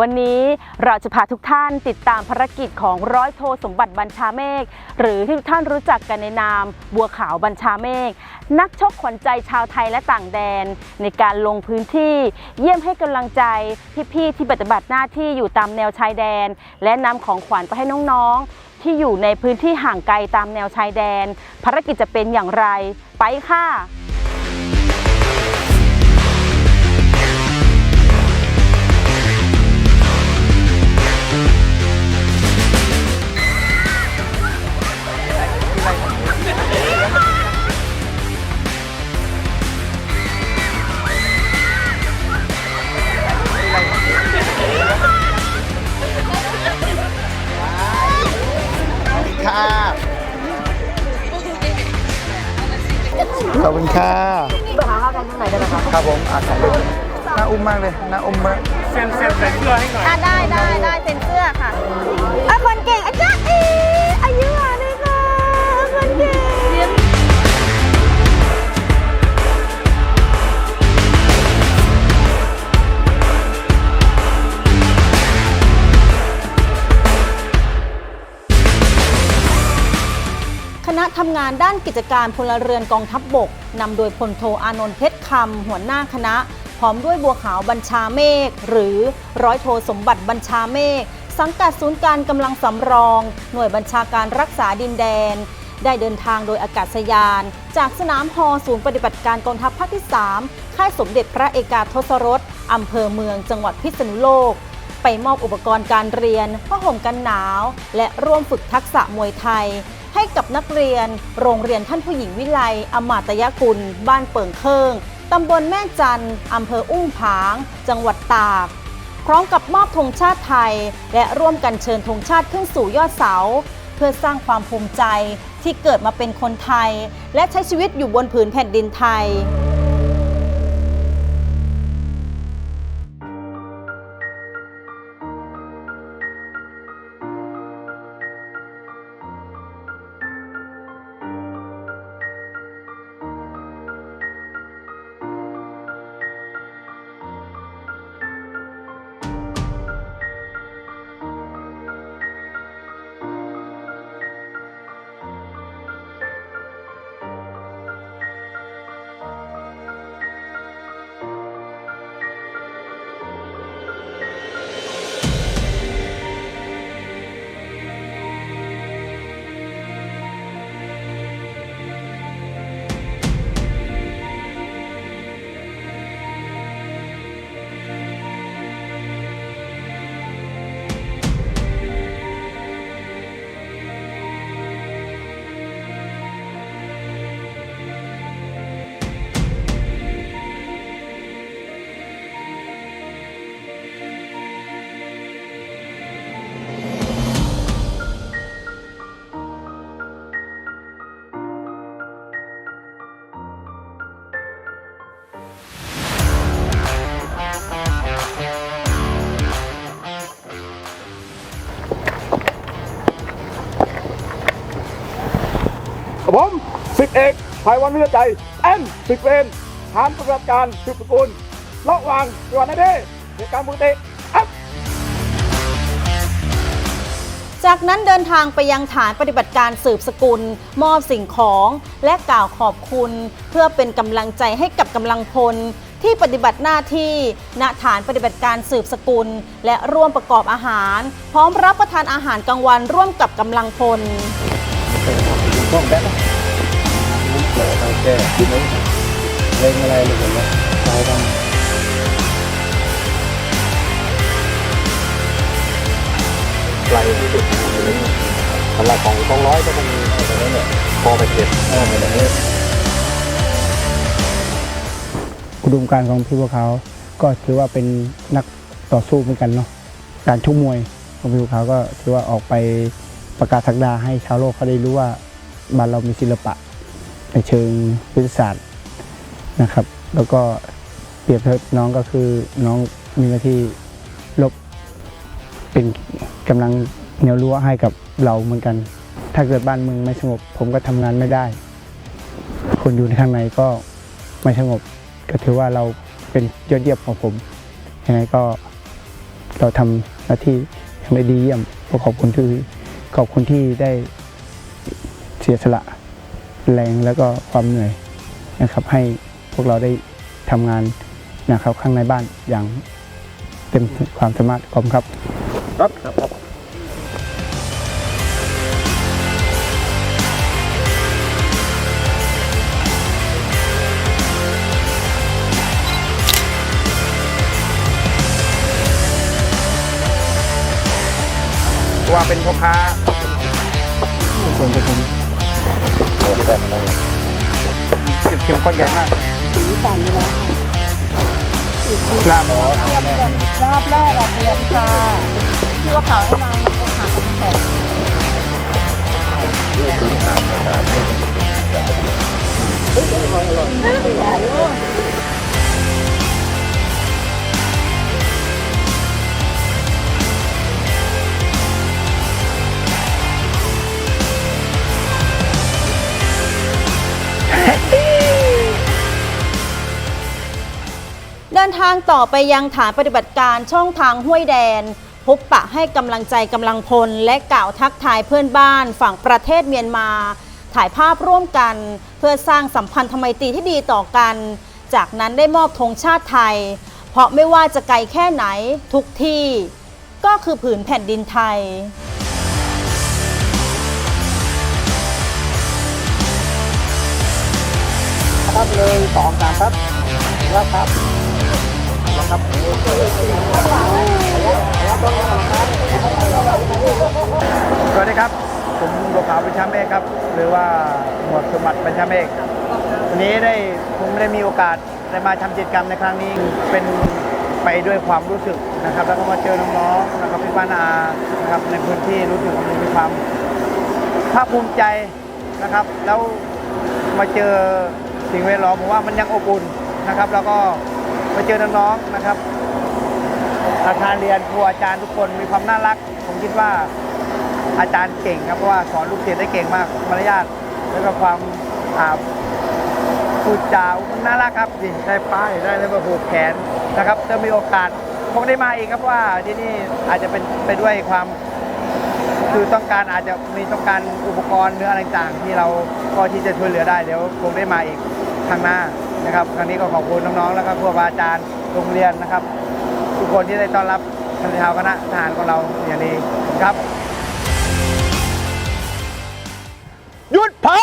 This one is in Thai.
วันนี้เราจะพาทุกท่านติดตามภารกิจของร้อยโทสมบัติบัญชาเมฆหรือที่ทุกท่านรู้จักกันในนามบัวขาวบัญชาเมฆนักชกขวัญใจชาวไทยและต่างแดน ในการลงพื้นที่ เยี่ยมให้กำลังใจพี่ๆที่ปฏิบัติหน้าที่อยู่ตามแนวชายแดน และนำของขวัญไปให้น้องๆ ที่อยู่ในพื้นที่ห่างไกลตามแนวชายแดน ภารกิจจะเป็นอย่างไร ไปค่ะ ค่ะขอบคุณค่ะครับผมอะขอบคุณน่าอุ้มมากเลยน่าอุ้มมากอะได้ได้ได้เซ็นเสื้อค่ะอะคนเก่งอาจารย์เอ ณะทำงานด้านกิจการพลเรือนกองทัพบบกนำโดยพลโทอานนท์เพชรคำหัวหน้าคณะ พร้อมด้วยบัวขาวบัญชาเมฆหรือร้อยโทสมบัติบัญชาเมฆสังกัดศูนย์การกำลังสำรอง หน่วยบัญชาการรักษาดินแดน ได้เดินทางโดยอากาศยาน จากสนามฮอศูนย์ปฏิบัติการกองทัพภาคที่ 3 ค่ายสมเด็จพระเอกาทศรสอำเภอเมืองจังหวัดพิษณุโลก ไปมอบอุปกรณ์การเรียนผ้าห่มกันหนาว และร่วมฝึกทักษะมวยไทย ให้กับนักเรียน โรงเรียนท่านผู้หญิงวิไลอมาตยกุล บ้านเปิงเคิงตำบลแม่จันอำเภออุ้งผาง จังหวัดตาก พร้อมกับมอบธงชาติไทย และร่วมกันเชิญธงชาติขึ้นสู่ยอดเสา เพื่อสร้างความภูมิใจที่เกิดมาเป็นคนไทย และใช้ชีวิตอยู่บนผืนแผ่นดินไทย เอกภัยวันวิรใจแอนสิบเวนฐานปฏิบัติการสืบสกุลระหว่างจังหวัดนเด้เหตุการณ์ปกติอัพจากนั้นเดินทางไปยังฐานปฏิบัติการสืบสกุล มอบสิ่งของและกล่าวขอบคุณ เพื่อเป็นกำลังใจให้กับกำลังพล ที่ปฏิบัติหน้าที่ณฐานปฏิบัติการสืบสกุล และร่วมประกอบอาหาร พร้อมรับประทานอาหารกลางวันร่วมกับกำลังพล ต้องแบ๊บโอเคเล่นอะไรเลยผมนะใช้ต้องไกลที่สุดสำหรับของกองร้อยก็มันตรงนั้นเนี่ยพอไปเก็บอ่าไปไหนอุดมการของพี่พวกเขาก็ถือว่าเป็นนักต่อสู้เหมือนกันเนาะการชกมวยของพี่บัวขาก็ถือว่าออกไปประกาศสักดาให้ชาวโลกเขาได้รู้ว่าบ้านเรามีศิลปะ ในเชิงวิทยาศาสตร์นะครับ แล้วก็เปรียบเทียบน้องก็คือน้องมีหน้าที่ลบเป็นกำลังเหนียวรั้วให้กับเราเหมือนกัน ถ้าเกิดบ้านเมืองไม่สงบ ผมก็ทำงานไม่ได้ คนอยู่ในข้างในก็ไม่สงบ ก็ถือว่าเราเป็นยอดเยี่ยมของผมยังไงก็เราทำหน้าที่อย่างได้ดีเยี่ยมก็ขอบคุณที่ขอบคุณที่ได้เสียสละ แรงแล้วก็ความเหนื่อยนะครับ ให้พวกเราได้ทำงานนะครับข้างในบ้านอย่างเต็มความสามารถขอบครับครับครับว่าเป็นพ่อค้าส่วนผ สมเข็มข้นใหญ่มากสีสันเลยลาบหมอรอบแรกอะเรียนค่ะที่ว่าเขาให้มาเป็นขาเป็นแผ่น ดินทางต่อไปยังฐานปฏิบัติการช่องทางห้วยแดน พบปะให้กำลังใจกำลังพล และกล่าวทักทายเพื่อนบ้านฝั่งประเทศเมียนมา ถ่ายภาพร่วมกัน เพื่อสร้างสัมพันธไมตรีที่ดีต่อกัน จากนั้นได้มอบธงชาติไทย เพราะไม่ว่าจะไกลแค่ไหนทุกที่ ก็คือผืนแผ่นดินไทยครับเลยสองสามครับแล้วครับ ครับสวัสดีครับ ผมบัวขาวบัญชาเมฆครับ หรือว่าหมวดสมบัติบัญชาเมฆวันนี้ได้ผมได้มีโอกาสได้มาทำกิจกรรมในครั้งนี้เป็นไปด้วยความรู้สึกนะครับ แล้วก็มาเจอน้องๆนะครับพี่ป้านาอานะครับในพื้นที่รู้สึกว่ามมีความภาคภูมิใจนะครับ แล้วมาเจอสิ่งแวดล้อมผมว่ามันยังอบอุ่นนะครับ แล้วก็ มาเจอน้องๆนะครับ อาคารเรียนครูอาจารย์ทุกคนมีความน่ารัก ผมคิดว่าอาจารย์เก่งครับเพราะว่าสอนลูกศิษย์ได้เก่งมากมารยาทแล้วก็ความอ่าพูดจาน่ารักครับสิได้ป้ายได้แล้วมาผูกแขนนะครับจะมีโอกาสคงได้มาอีกครับว่าที่นี่อาจจะเป็นไปด้วยความคือต้องการอาจจะมีต้องการอุปกรณ์หรืออะไรต่างที่เราพอที่จะช่วยเหลือได้เดี๋ยวคงได้มาอีกครั้งหน้า นะครับครั้งนี้ก็ขอบคุณน้องๆ แล้วก็ครูบาอาจารย์โรงเรียนนะครับ ทุกคนที่ได้ต้อนรับชาวคณะทหารของเราอย่างดีครับหยุดเผา